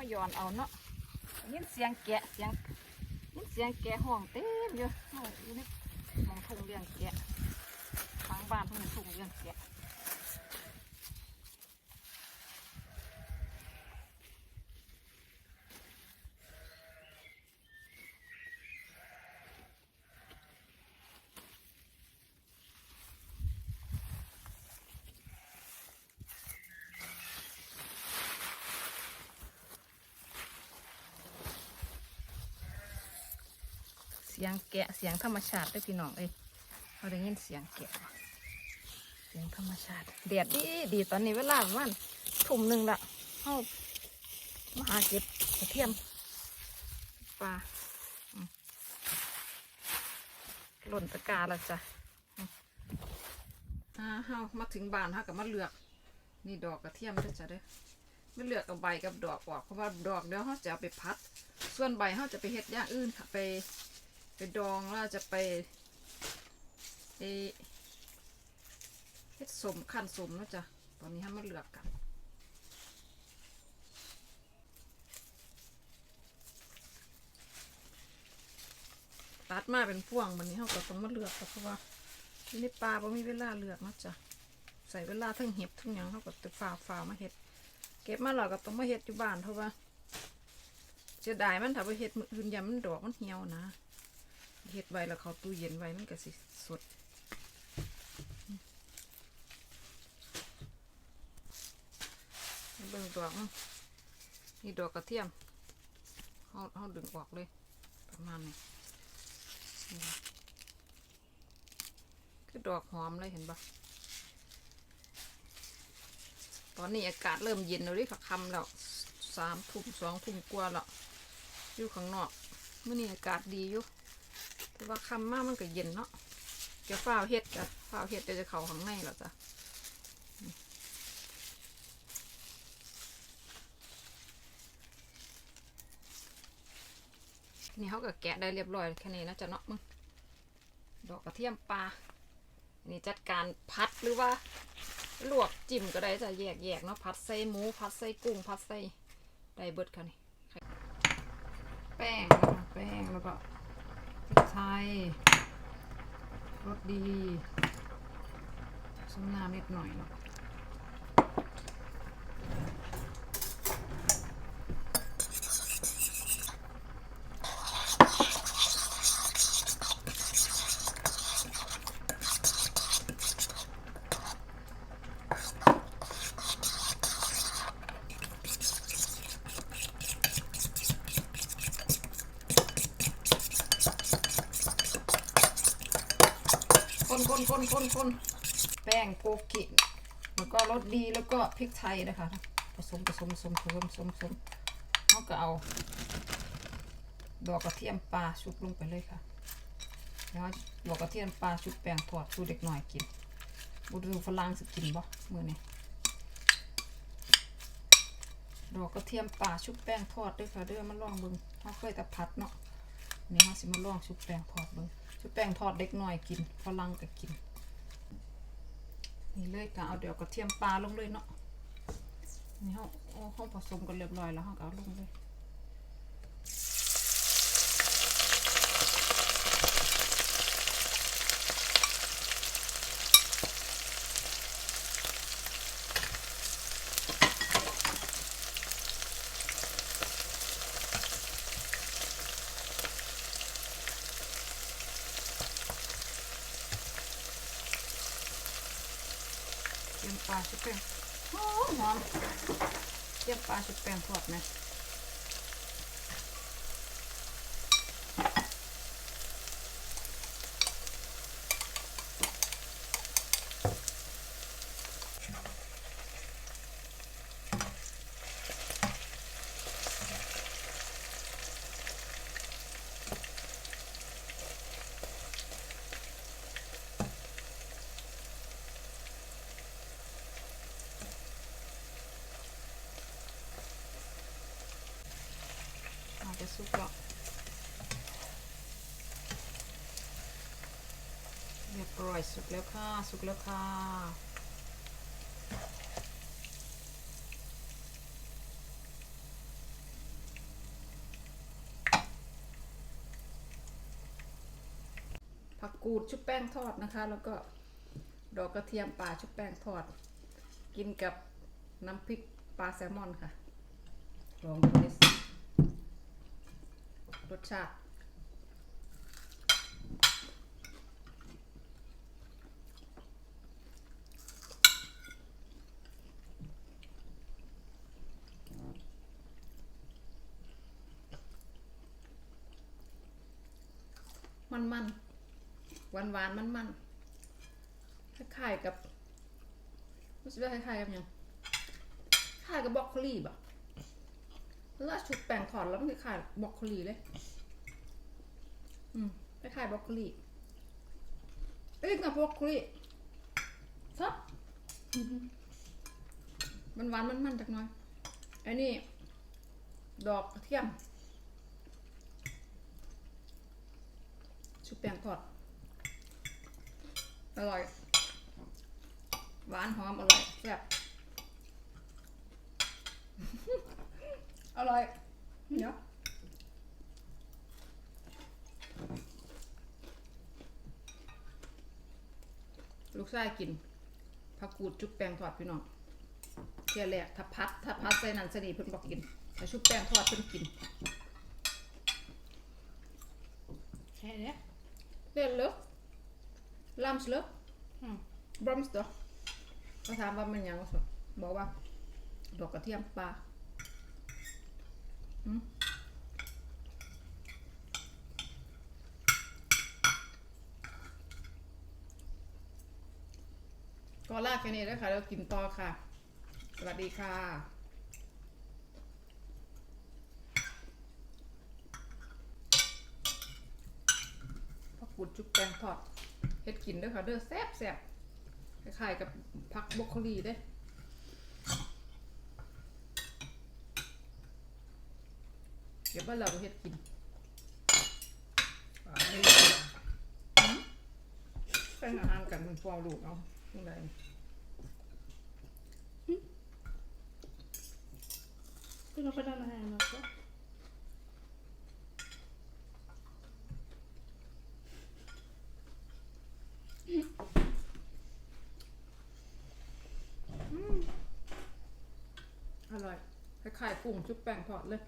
เขาย้อนเอาเนาะยินเสียงแกะเสียงยินเสียงแกะห้องเต็มอยู่เฮาอยู่ในหมองทุ่งเลี้ยงแกะทางบ้านเพิ่งทุ่งเลี้ยงแกะ สียงแกะเสียงธรรมชาติด้วยพี่น้องเอ้ยเราได้ยินเสียงแกะเสียงธรรมชาติแดดดีดีตอนนี้เวลาประมาณทุ่มหนึ่งละเข้ามาหาเก็บกระเทียมปลาหล่นตะกร้าแล้วจ้ะอ่าเฮามาถึงบ้านเฮากับมาเลือก นี่ดอกกระเทียมด้อจ้ะเด้อไม่เลือกเอาใบกับดอกออกเพราะว่าดอกเดี๋ยวเขาจะเอาไปพัด ส่วนใบเขาจะไปเฮ็ดอย่างอื่นค่ะไป ไปดองแล้วจะไปไปเฮ็ดสมขั้นสมแล้วจ้ะ ตอนนี้ให้มาเลือกกันตัดมาเป็นพ่วงมันนี้เขาก็ต้องมาเลือกเพราะว่าที่ในปลาบ่มีเวลาเลือกนะจ้ะใส่เวลาทั้งเห็บทั้งยังเขาก็ตึกฝ่าฝ่ามาเฮ็ด เก็บมาแล้วก็ต้องมาเฮ็ดอยู่บ้านเพราะว่าเสียดายมันถ้าไปเฮ็ดมืออื่นยามมันดอกมันเหี่ยวนะ เฮ็ดไว้แล้วเขาตู้เย็นไว้มันก็สิสดเบิ่งดอกนี่ดอกกระเทียมเฮาเฮาดึงออกเลย ประมาณนี้คือดอกหอมเลยเห็นปะตอนนี้อากาศเริ่มเย็นแล้วดิค่ะคำแล้วสามทุ่มสองทุ่มกว่าแล้วอยู่ข้างนอกเมื่อนี้อากาศดีอยู่ แต่ว่าคำมากมันก็เย็นเนาะแกฝ้าเฮ็ดจ้ะฝ้าเฮ็ดเดี๋ยวจะเข้าข้างในแล้วจ้ะนี่เขาก็แกะได้เรียบร้อยแค่นี้นะจ๊ะเนาะมึงดอกกระเทียมปลานนี้จัดการพัดหรือว่าลวกจิ้มก็ได้จะแยกแยกๆเนาะผัดใส่หมูผัดใส่กุ้งผัดใส่ได้เบิดค่ะนี่แป้งนะคะแป้งแล้วก็ ไทยรสดีส้มน้ำนิดหน่อยเนาะ คนคนคนคนคนแป้งโกกิแล้วก็รสดีแล้วก็พริกไทยนะคะ ผสมผสมผสมผสมผสมผสมเขาก็เอา ดอกกระเทียมปลาชุบลงไปเลยค่ะแล้วดอกกระเทียมปลาชุบแป้งทอดชูเด็กหน่อยกินบุดูฝรั่งสิกินบ่มือนี้ดอกกระเทียมปลาชุบแป้งทอดด้วยค่ะเด้อมาลองเบิ่งเขาเคยแต่ผัดเนาะ นี่เขาสิมาลองชุบแป้งทอดเบิ่งชุบแป้งทอดเด็กหน่อยกินฝรั่งก็กิน นี่เลยก็เอาเดี๋ยวกระเทียมปลาลงเลยเนาะนี่เขาเอาเขาผสมกันเรียบร้อยแล้วเขาก็เอาลงเลย เตรียมปลาชุบแป้งหอมหอมเตรียมปลาชุบแป้งทอดไห อยสุกแล้วค่ะ สุกแล้วค่ะผักกูดชุบแป้งทอดนะคะ แล้วก็ดอกกระเทียมป่าชุบแป้งทอด กินกับน้ำพริกปลาแซลมอนค่ะ ลองดูรสชาติ มันมันหวานหวานมันมันคล้ายๆกับรู้สึกว่าคล้ายๆกับยังคล้ายกับบรอกโคลีบ่ะแล้วชุบแป้งทอดแล้วมันคล้ายๆบรอกโคลีเลย อืมคล้ายๆบรอกโคลีเอ้ยกับบรอกโคลีซับมันหวานมันมันจักหน่อยไอ้นี่ดอกกระเทียม ชุบแป้งทอด อร่อย หวานหอมอร่อยแซ่บอร่อยเดี๋ยวลูกชายกินผักกูดชุบแป้งทอดพี่น้องเที่ยแรกถ้าพัดถ้าพัดใส่นันสนีเพิ่นบอกกินถ้าชุบแป้งทอดเพิ่นกินแค่นี้ เนี้ย Veel lucht. Lamslucht. Hmm. Bromsdag. เขาถามว่ามันหยังสบอกว่า ดอกกระเทียมปลาหืมก็ลากแค่นี้แล้วค่ะ แล้วกินต่อค่ะ สวัสดีค่ะ ผักกูดจุกแป้งทอดเฮ็ดกินด้อค่ะเด้อแซ่บแซ่บคล้ายๆกับผักบรอกโคลีเด้เดี๋ยวบ้านเราเฮ็ดกินไม่ได้กินเป็นอาหารกันมันฟอลูกเอาจังไดคือเราไปทำอาหารมาก็ อร่อย คล้ายๆกุ้งชุบแป้งทอดเลย